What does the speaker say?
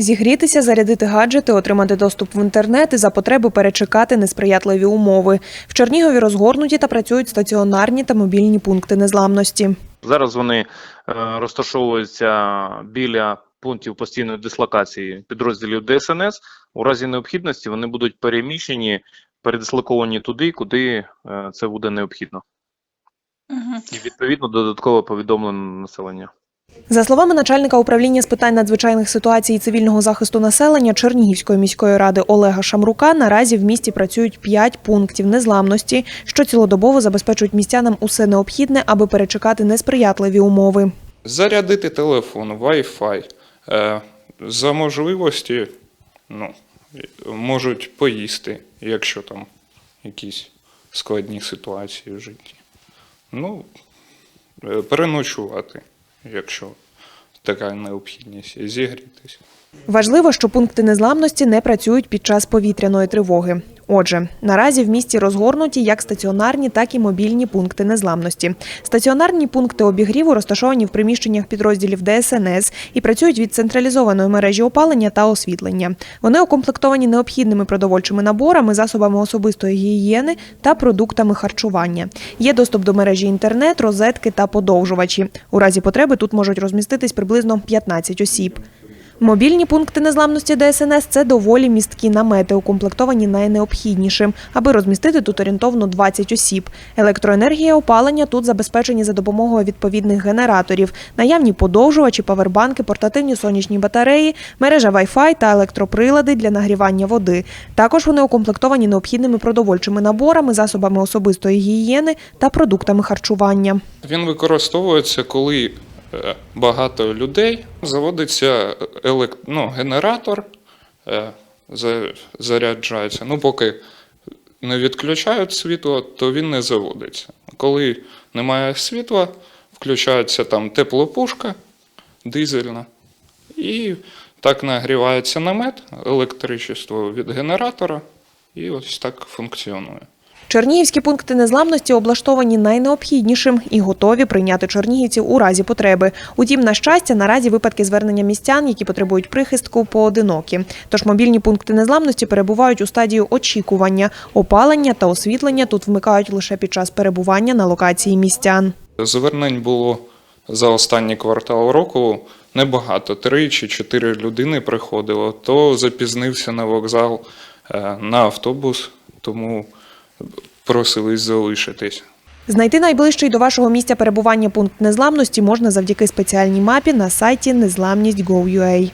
Зігрітися, зарядити гаджети, отримати доступ в інтернет і за потреби перечекати несприятливі умови. В Чернігові розгорнуті та працюють стаціонарні та мобільні пункти незламності. Зараз вони е, розташовуються біля пунктів постійної дислокації підрозділів ДСНС. У разі необхідності вони будуть переміщені, передислоковані туди, куди е, це буде необхідно. Мгм. І відповідно додатково повідомлено населення. За словами начальника управління з питань надзвичайних ситуацій і цивільного захисту населення Чернігівської міської ради Олега Шамрука, наразі в місті працюють 5 пунктів незламності, що цілодобово забезпечують містянам усе необхідне, аби перечекати несприятливі умови. Зарядити телефон, Wi-Fi. Е, за можливості ну, можуть поїсти, якщо там якісь складні ситуації в житті. Ну, е, переночувати, якщо така необхідність, зігрітись. Важливо, що пункти незламності не працюють під час повітряної тривоги. Отже, наразі в місті розгорнуті як стаціонарні, так і мобільні пункти незламності. Стаціонарні пункти обігріву розташовані в приміщеннях підрозділів ДСНС і працюють від централізованої мережі опалення та освітлення. Вони укомплектовані необхідними продовольчими наборами, засобами особистої гігієни та продуктами харчування. Є доступ до мережі інтернет, розетки та подовжувачі. У разі потреби тут можуть розміститись приблизно 15 осіб. Мобільні пункти незламності ДСНС це доволі місткі намети, укомплектовані найнеобхіднішим, аби розмістити тут орієнтовно 20 осіб. Електроенергія опалення тут забезпечені за допомогою відповідних генераторів, наявні подовжувачі, павербанки, портативні сонячні батареї, мережа Wi-Fi та електроприлади для нагрівання води. Також вони укомплектовані необхідними продовольчими наборами, засобами особистої гігієни та продуктами харчування. Він використовується, коли багато людей заводиться елект... ну, генератор, е, заряджається. Ну, поки не відключають світло, то він не заводиться. Коли немає світла, включається там теплопушка дизельна, і так нагрівається намет, електричество від генератора, і ось так функціонує. Чернігівські пункти незламності облаштовані найнеобхіднішим і готові прийняти чернігівців у разі потреби. Утім, на щастя, наразі випадки звернення містян, які потребують прихистку, поодинокі. Тож мобільні пункти незламності перебувають у стадії очікування. Опалення та освітлення тут вмикають лише під час перебування на локації містян. Звернень було за останній квартал року небагато. Три чи чотири людини приходило, то запізнився на вокзал е, на автобус, тому просились залишитись. Знайти найближчий до вашого місця перебування пункт незламності можна завдяки спеціальній мапі на сайті незламність.gov.ua.